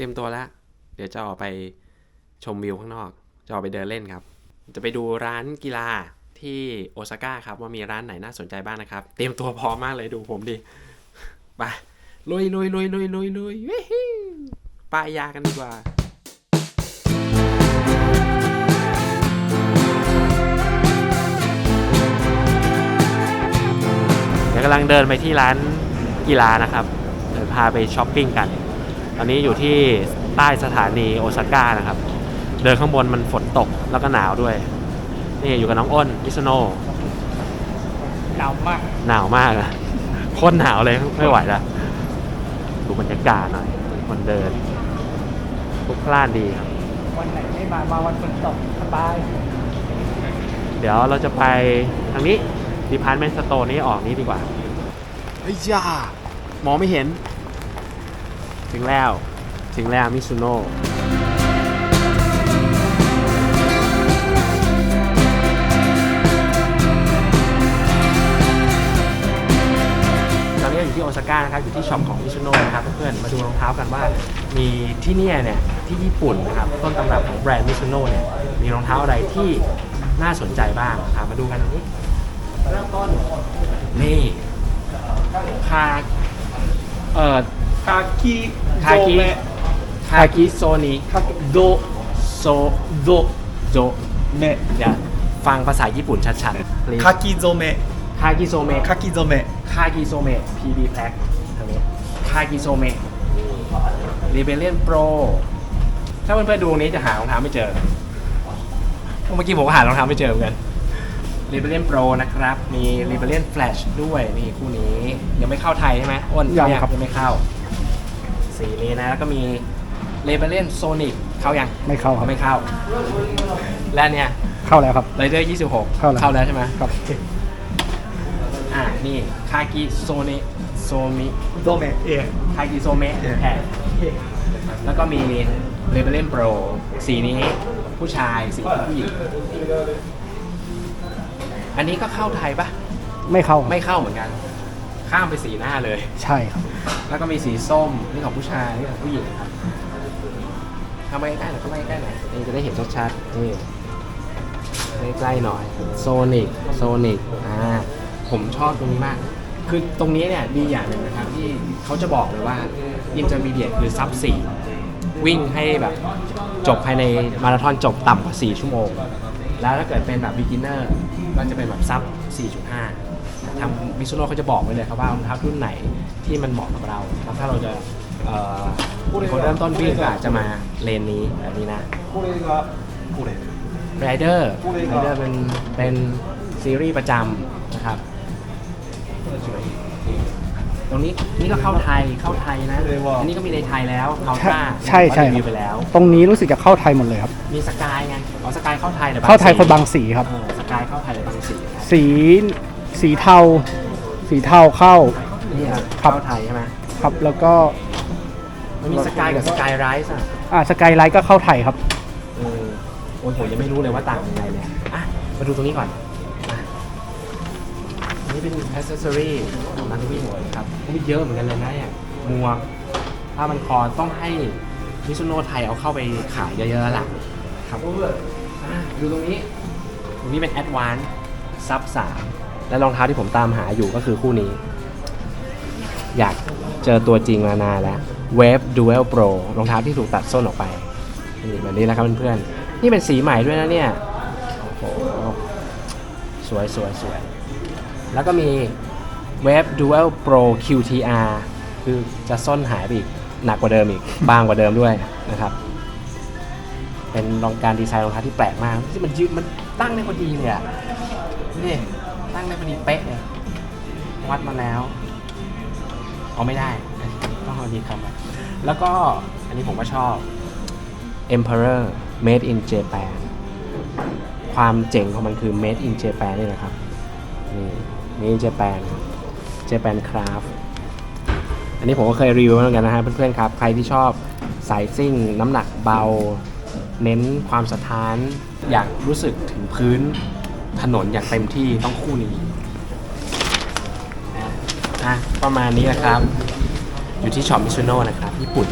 รียมตัวแล้ว เดี๋ยวจะออกไปชมวิวข้างนอก จะออกไปเดินเล่นครับ จะไปดูร้านกีฬาที่โอซาก้าครับว่ามีร้านไหนน่าสนใจบ้างนะครับ เตรียมตัวพร้อมมากเลยดูผมดิ ไปลุยลุยลุยลุยลุยลุยวิฮิป้ายยากันดีกว่าเดี๋ยวกำลังเดินไปที่ร้านกีฬานะครับ เดี๋ยวพาไปช้อปปิ้งกัน ตอนนี้อยู่ที่ใต้สถานีโอซาก้านะครับ เดินข้างบนมันฝนตกแล้วก็หนาวด้วย นี่อยู่กับน้องอ้นมิซุโน่หนาวมากหนาวมากอะโคตรหนาวเลยไม่ไหวแล้วดูบรรยากาศหน่อยคนเดินพลุกพล่านดีครับ วันไหนไม่มามาวันฝนตกสบายเดี๋ยวเราจะไปทางนี้ดีพาร์ตเมนต์สโตร์นี้ออกนี้ดีกว่าเฮ้ยจ้ามองไม่เห็น ถึงแล้ว ถึงแล้วมิซุโน่ตอนนี้อยู่ที่โอซาก้านะครับ อยู่ที่ช็อปของมิซุโน่นะครับเพื่อนๆมาดูรองเท้ากันว่า มีที่เนี่ยเนี่ยที่ญี่ปุ่นนะครับ ต้นตำรับของแบรนด์มิซุโน่เนี่ย มีรองเท้าอะไรที่น่าสนใจบ้างอะมาดูกันตรงนี้เริ่มต้นนี่คาเอ่อคาคิ คาคิคาคิโซนิคาคิโดโซโดโจเมะเดี๋ยวฟังภาษาญี่ปุ่นชัดๆ please คาคิโซเมะคากิโซเมะคาคิโซเมะคากิโซเมะ PB Pack ทางนี้คากิโซเมะรีเบเลียนโปรถ้าเพื่อนๆดูตรงนี้จะหารองเท้าไม่เจอ เมื่อกี้ผมก็หารองเท้าไม่เจอเหมือนกันรีเบเลียนโปรนะครับ มีรีเบเลียนแฟลชด้วยนี่คู่นี้ ยังไม่เข้าไทยใช่ไหมอ้นยังครับยังไม่เข้า สีนี้นะ แล้วก็มีรีเบเลียนโซนิกเข้ายังไม่เข้าครับไม่เข้า และเนี่ยเข้าแล้วครับไรเดอร์26 เข้าแล้ว เข้าแล้วใช่ไหมครับอ่านี่คากิโซเนโซมิโดเมะเอ คากิโซเมะเย้แผ่นแล้วก็มีเ e เบ l เลนโปรสีนี้ผู้ชายสีนี้ผู้หญิงอันนี้ก็เข้าไทยปะไม่เข้าครับไม่เข้าเหมือนกัน ข้ามไปสีหน้าเลย ใช่ครับ แล้วก็มีสีส้มนี่ของผู้ชายนี่ของผู้หญิงครับเข้ามาใกล้ๆหน่อยเข้ามาใกล้ๆหน่อยนี่จะได้เห็นชัดๆนี่ใกล้ๆหน่อยโซนิกโซนิกอ่าผมชอบตรงนี้มาก คือตรงนี้เนี่ยดีอย่างหนึ่งนะครับที่เขาจะบอกเลยว่า intermediate คือซับสี่วิ่งให้แบบจบภายในมาราธอนจบต่ำกว่า 4 ชั่วโมง แล้วถ้าเกิดเป็นแบบ beginner ก็จะเป็นแบบซับ 4.5 ทางมิซูโน่เขาจะบอกไว้เลยครับว่ารองเท้ารุ่นไหนที่มันเหมาะกับเราแล้วถ้าเราจะเอ่อเป็นคนเริ่มต้นวิ่งก็อาจจะมาเลนนี้แบบนี้นะ これがこれ ไรเดอร์ไรเดอร์เป็นเป็นซีรีส์ประจำนะครับ ตรงนี้นี่ก็เข้าไทยเข้าไทยนะ อันนี้ก็มีในไทยแล้วเอา ใช่ ท่า ใช่ใช่ รีวิวไปแล้ว ตรงนี้รู้สึกจะเข้าไทยหมดเลยครับ มีสกายไงอ๋อสกายเข้าไทยแต่ เข้าไทยคนบางสีครับ เออสกายเข้าไทยแต่บางสีครับ สี สีเทา สีเทาเข้า นี่ครับครับเข้าไทยใช่ไหมครับแล้วก็มันมีสกายกับสกายไรส์อะอ่าสกายไลท์ก็เข้าไทยครับ เออโอ้ยผมยังไม่รู้เลยว่าต่างยังไงเลยอะมาดูตรงนี้ก่อนอะอันนี้เป็นอ c เซ s ซอรี่ของนักวิ่งครับมีเยอะเหมือนกันเลยนะเนี่ยหมวกผ้ามันคอต้องให้มิซุโน่ไทยเอาเข้าไปขายเยอะๆแล้วล่ะครับอะดูตรงนี้ ตรงนี้เป็นแอดวานซ์ซับสาม และรองเท้าที่ผมตามหาอยู่ก็คือคู่นี้ อยากเจอตัวจริงมานานแล้ว Wave Dual Pro รองเท้าที่ถูกตัดส้นออกไปนี่แบบนี้นะครับเพื่อนๆ นี่เป็นสีใหม่ด้วยนะเนี่ย โอ้โห สวยสวยสวย แล้วก็มี Wave Dual Pro QTR คือจะส้นหายไปอีก หนักกว่าเดิมอีก บางกว่าเดิมด้วยนะครับเป็นรองการดีไซน์รองเท้าที่แปลกมากที่มันยืดมันตั้งได้พอดีเลยอะนี่ ตั้งได้พอดีเป๊ะเลยวัดมาแล้วเอาไม่ได้ต้องเอาดีคำอะแล้วก็อันนี้ผมก็ชอบ Emperor Made in Japan ความเจ๋งของมันคือ Made in Japan นี่นะครับ นี่ Made in Japan Japan Craft อันนี้ผมก็เคยรีวิวเหมือนกันนะฮะเพื่อนๆครับ ใครที่ชอบสายซิ่ง น้ำหนักเบา เน้นความสะท้าน อยากรู้สึกถึงพื้น ถนนอย่างเต็มที่ต้องคู่นี้นะประมาณนี้นะครับ อยู่ที่ช็อปมิซูโน่นะครับญี่ปุ่น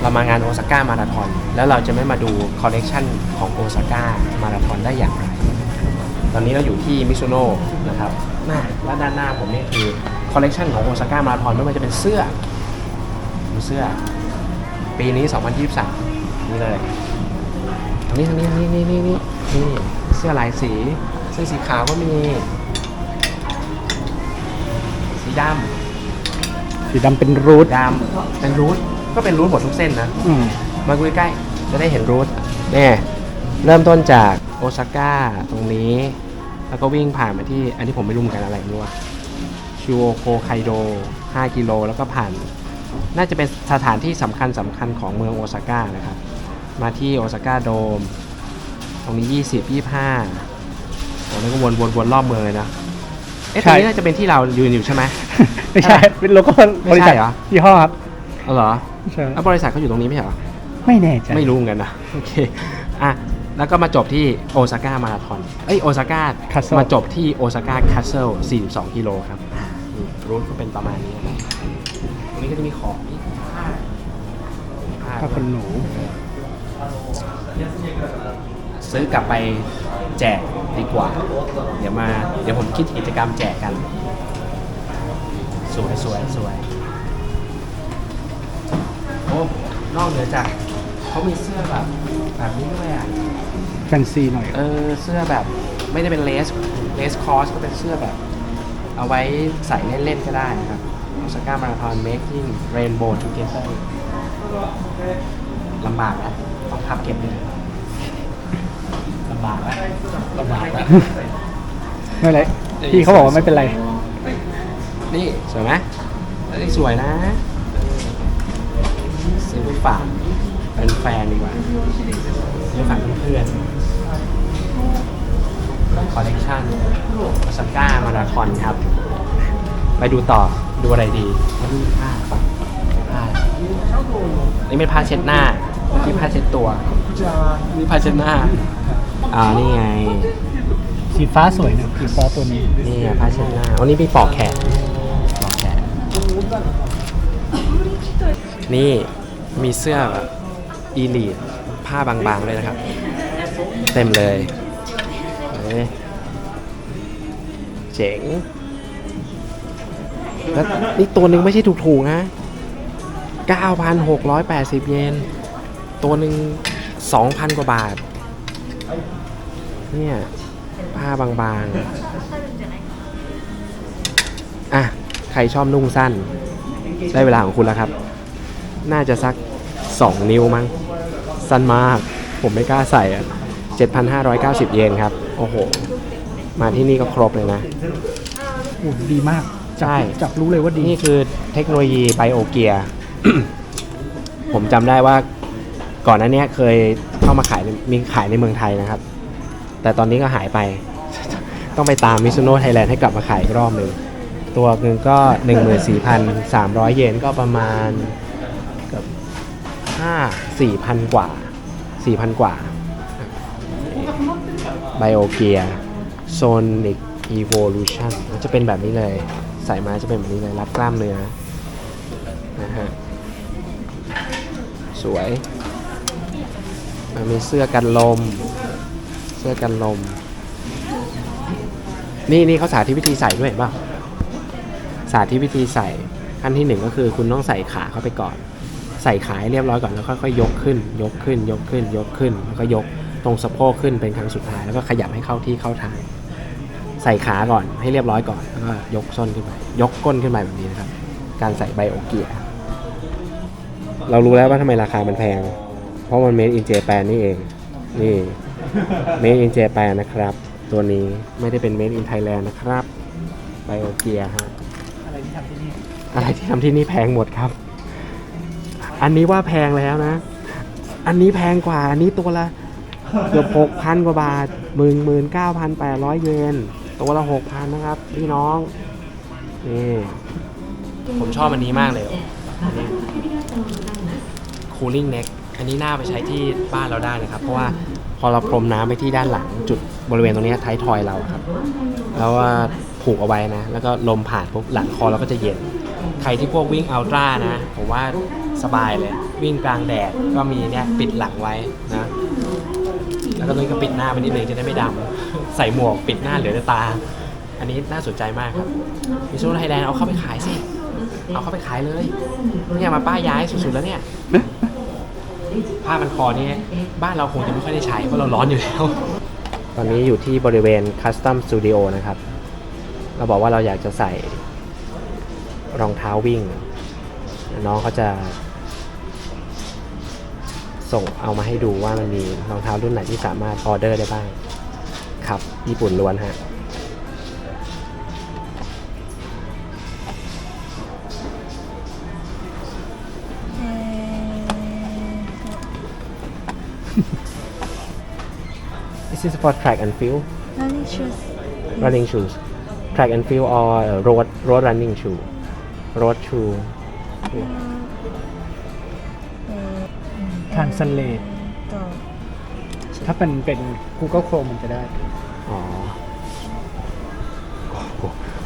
เรามางานโอซาก้ามาราธอนแล้วเราจะไม่มาดูคอลเลกชันของโอซาก้ามาราธอนได้อย่างไร ตอนนี้เราอยู่ที่มิซูโน่นะครับหน้าและด้านหน้าผมนี่คือคอลเลกชันของโอซาก้ามาราธอนไม่ว่าจะเป็นเสื้อเสื้อ ปีนี้ 2023 นี่เลย นี้ทางนี้ทางนี้นี่นี่นี่นี่เสื้อหลายสี เสื้อสีขาวก็มี สีดำสีดำเป็นรูทดำเป็นรูทก็เป็นรูทหมดทุกเส้นนะ อืมมาคุยใกล้ๆจะได้เห็นรูทเนี่ยเริ่มต้นจากโอซาก้าตรงนี้ แล้วก็วิ่งผ่านมาที่ อันนี้ผมไม่รู้เหมือนกันอะไรไม่รู้ว่าชิโอโกไคโด 5 กิโล แล้วก็ผ่าน น่าจะเป็นสถานที่สำคัญสำคัญของเมืองโอซาก้านะครับ มาที่โอซาก้าโดม ตรงนี้ 20 25แล้วก็วนวนวนรอบเมืองเลยนะ เอ๊ะตรงนี้น่าจะเป็นที่เรายืนอยู่ใช่ไหม ไม่ใช่ เป็นโลโก้ไม่บริใช่ษัทเหรอ ยี่ห้อครับอ๋อเหรอใช่แล้วบริษัทเขาอยู่ตรงนี้ไม่ใช่เหรอ ไม่แน่ใจ ไม่รู้เหมือนกันนะ โอเค อะ แล้วก็มาจบที่โอซาก้ามาราธอน เอ้ย โอซาก้า Castle มาจบที่โอซาก้าคาสเซิล42 กิโลครับอ่านี่รูทก็เป็นประมาณนี้นะครับตรงนี้ก็จะมีของนี่ผ้าผ้า ผ้าขนหนู ซื้อกลับไปแจกดีกว่า เดี๋ยวมา เดี๋ยวผมคิดกิจกรรมแจกกัน สวยสวยสวยโอ้นอกเหนือจากเขามีเสื้อแบบแบบนี้ด้วยอะ แฟนซีหน่อยเออเสื้อแบบไม่ได้เป็นเลสเลสคอสก็เป็นเสื้อแบบ เอาไว้ใส่เล่นๆก็ได้นะครับโอซาก้ามาราธอน making rainbow together ลำบากนะ ต้องพับเก็บด้วยลำบากแล้วลำบากแล้วไม่เป็นไรพี่เขาบอกว่าไม่เป็นไร นี่สวยไหมเอ้ยสวยนะซื้อไปฝากเป็นแฟนดีกว่าซื้อฝากเพื่อนๆคอลเลกชันโอซาก้ามาราธอนครับ ไปดูต่อดูอะไรดีมาดูผ้าผ้านี่เป็นผ้าเช็ดหน้า เมื่อกี้ผ้าเช็ดตัว นี่ผ้าเช็ดหน้า อ่า นี่ไง สีฟ้าสวยนะสีฟ้าตัวนี้นี่ไงผ้าเช็ดหน้าวันนี้มีปอกแขนปอกแขน นี่มีเสื้อแบบอีลีดผ้าบางๆเลยนะครับ เต็มเลยเฮ้ยเจ๋ง แล้วนี่ตัวหนึ่งไม่ใช่ถูกๆนะ 9,680 เยน ตัวหนึ่ง2,000กว่าบาท เนี่ยผ้าบางๆ อะ ใครชอบนุ่งสั้น ได้เวลาของคุณแล้วครับ น่าจะสัก 2 นิ้วมั้ง สั้นมาก ผมไม่กล้าใส่อะ7,590 เยนครับ โอ้โห มาที่นี่ก็ครบเลยนะโอ้ดีมาก ใช่ จับรู้เลยว่าดี นี่คือเทคโนโลยีไบโอเกีย ผมจำได้ว่า ก่อนหน้านี้เคยเข้ามาขายมีขายในเมืองไทยนะครับ แต่ตอนนี้ก็หายไป ต้องไปตามมิซูโน่ไทยแลนด์ให้กลับมาขายอีกรอบหนึ่งตัวหนึ่งก็ 14,300 เยนก็ประมาณเกือบ5 4,000 กว่า 4,000 กว่าไบโอเกีย Sonic Evolution มันจะเป็นแบบนี้เลยใส่มาจะเป็นแบบนี้เลย รัดกล้ามเนื้อนะฮะ สวย มันมีเสื้อกันลม เสื้อกันลม นี่นี่เขาสาธิตวิธีใส่ด้วยเห็นป่ะสาธิตวิธีใส่ขั้นที่หนึ่งก็คือคุณต้องใส่ขาเข้าไปก่อน ใส่ขาให้เรียบร้อยก่อนแล้วค่อยๆยกขึ้น ยกขึ้น ยกขึ้น ยกขึ้น แล้วก็ยกตรงสะโพกขึ้นเป็นครั้งสุดท้ายแล้วก็ขยับให้เข้าที่เข้าทาง ใส่ขาก่อนให้เรียบร้อยก่อนแล้วก็ยกส้นขึ้นไปยกก้นขึ้นไปแบบนี้นะครับ การใส่ไบโอเกียเรารู้แล้วว่าทำไมราคามันแพง เพราะมันเมดอินเจแปนนี่เอง นี่เมดอินเจแปนนะครับ ตัวนี้ไม่ได้เป็นเมดอินไทยแลนด์นะครับ ไบโอเกียฮะ อะไรที่ทำที่นี่ อะไรที่ทำที่นี่แพงหมดครับ อันนี้ว่าแพงแล้วนะ อันนี้แพงกว่า อันนี้ตัวละเกือบหกพันกว่าบาทหมื่นหมื่นเก้าพันแปดร้อยเยน ตัวละหกพันนะครับ พี่น้อง นี่ ผมชอบอันนี้มากเลยอันนี้ cooling neck อันนี้น่าไปใช้ที่บ้านเราได้นะครับ เพราะว่าพอเราพรมน้ำไปที่ด้านหลังจุดบริเวณตรงนี้ท้ายทอยเราครับ แล้วว่าผูกเอาไว้นะ แล้วก็ลมผ่านปุ๊บหลังคอเราก็จะเย็น ใครที่พวกวิ่งอัลตร้านะ ผมว่าสบายเลย วิ่งกลางแดดก็มีเนี่ยปิดหลังไว้นะ แล้วก็ตรงนี้ก็ปิดหน้าไปนิดนึงจะได้ไม่ดำ ใส่หมวกปิดหน้าเหลือแต่ตา อันนี้น่าสนใจมากครับมิซูไทยแลนด์เอาเข้าไปขายสิ เอาเข้าไปขายเลย เนี่ยมาป้ายย้ายสุดๆแล้วเนี่ย ผ้าพันคอนี่บ้านเราคงจะไม่ค่อยได้ใช้เพราะเราร้อนอยู่แล้ว ตอนนี้อยู่ที่บริเวณคัสตัมสตูดิโอนะครับ เราบอกว่าเราอยากจะใส่รองเท้าวิ่ง น้องเขาจะ ส่งเอามาให้ดูว่ามันมีรองเท้ารุ่นไหนที่สามารถออเดอร์ได้บ้าง ครับ ญี่ปุ่นล้วนฮะ This is for track and field running shoes running shoes track and field or uh, road road running shoe road shoe ทานสเลตとถ้าเป็นเป็น Google Chrome มันจะได้ อ๋อโอ้โห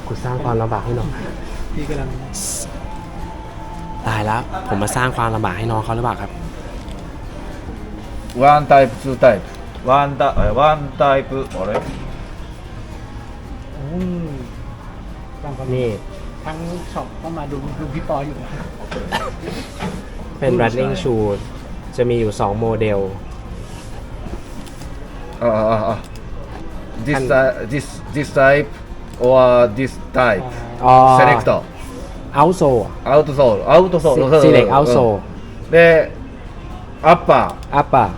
กูสร้างความลำบากให้น้อง พี่กำลังตายแล้ว ผมมาสร้างความลำบากให้น้องเขาหรือเปล่าครับ ワンタイプ、ツータイプ。ワンタえワンタイプ、あれ อืมบางคน นี่ ทั้งช็อปก็มาดูดูพี่ปออยู่นะ เป็น running shoe จะมีอยู่ 2 โมเดล あああ this, And- type, this, this type or this type อ๋อ select outsole アウトソールアウトソール select outsole で Upper, upper,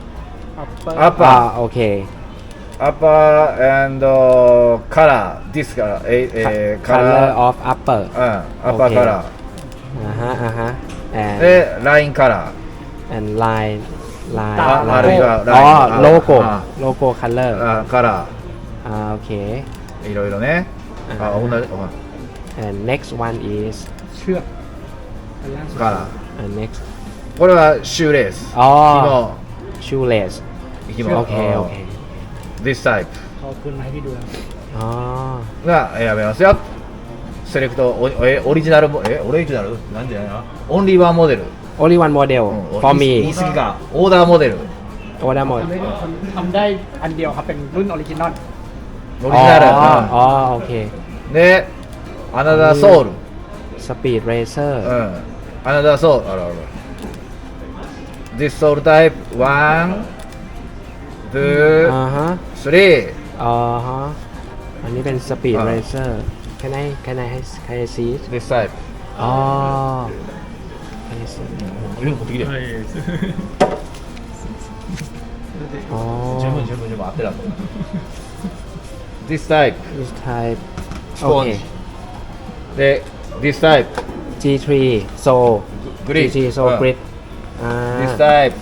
upper. Ah, okay. Upper and uh, color. This color. Eh, eh, color color. of upper. Uh, upper Okay. color. Uh huh. Uh huh. And Eh, line color. and line line ตา อ่า line เรียกว่า Logo อ๋ออ่าโลโก้อ่า โลโก้ oh, color Uh, color. อ่าโอเคいろいろね。あ、同じ。うん and next one is color. And next これはシューレース อ๋อ 紐 shoelace 紐 โอเคโอเค This type เขาขึ้นมาให้พี่ดูแล้ว อ๋อ が選べますよセレクトおえオリジナルもえオリジナルなんじゃないのオンリーワンモデル only one model うん for 言い me 言い過ぎかオーダーモデル โอ้ได้หมด ทำได้ทำได้อันเดียวครับเป็นรุ่นออริจินอล オリジナル、 อ๋ออ๋อโอเค うんでアナザーソウル speed racer うんアナザーソウルあらあら this soul dive. One, two, อ่าฮะ three. Uh-huh. อ่าฮะ อันนี้เป็นสปีดอ่า เรเซอร์ ah. can I can I can I see it? This side. Oh. can I see it? This type, this type. Okay. The this type. G3 so grip. G3 so ah. อ่า type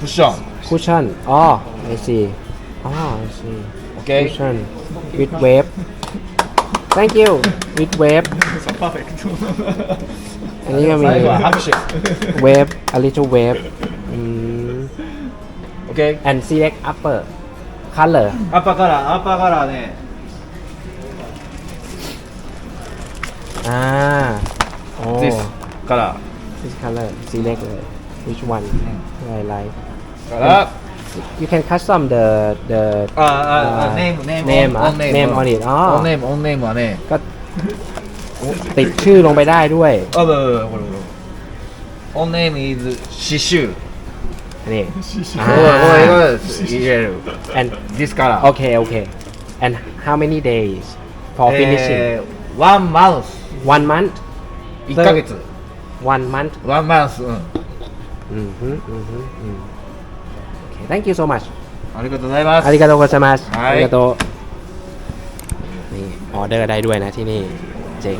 クッション cushion อ๋อ I see อ๋อ I see OK cushion with wave thank you with wave อันนี้ก็มี 最後は拍手 wave a little wave อืม OK and select upper color アッパーカラーアッパーカラーね อ่าโอ้ This カラ This color? Select เลย Which one hmm. I like Up. You can custom the the Uh, uh, uh, uh name, name, name on- name, name uh, on it ah. อ๋อ on name on name ก็ติดชื่อลงไปได้ด้วย Oh, wait, wait. On name is Shishu. Ah. Oh, oh, oh, and this color. okay okay and how many days for eh, finishing one month. one month 1ヶ月。one month ワンマウスうんอืมฮึอืมฮึอืม okay thank you so much ありがとうございます อาริกาโตโกซามัส はい อาริกาโตนี่ออเดอร์ได้ด้วยนะที่นี่ เจ๋ง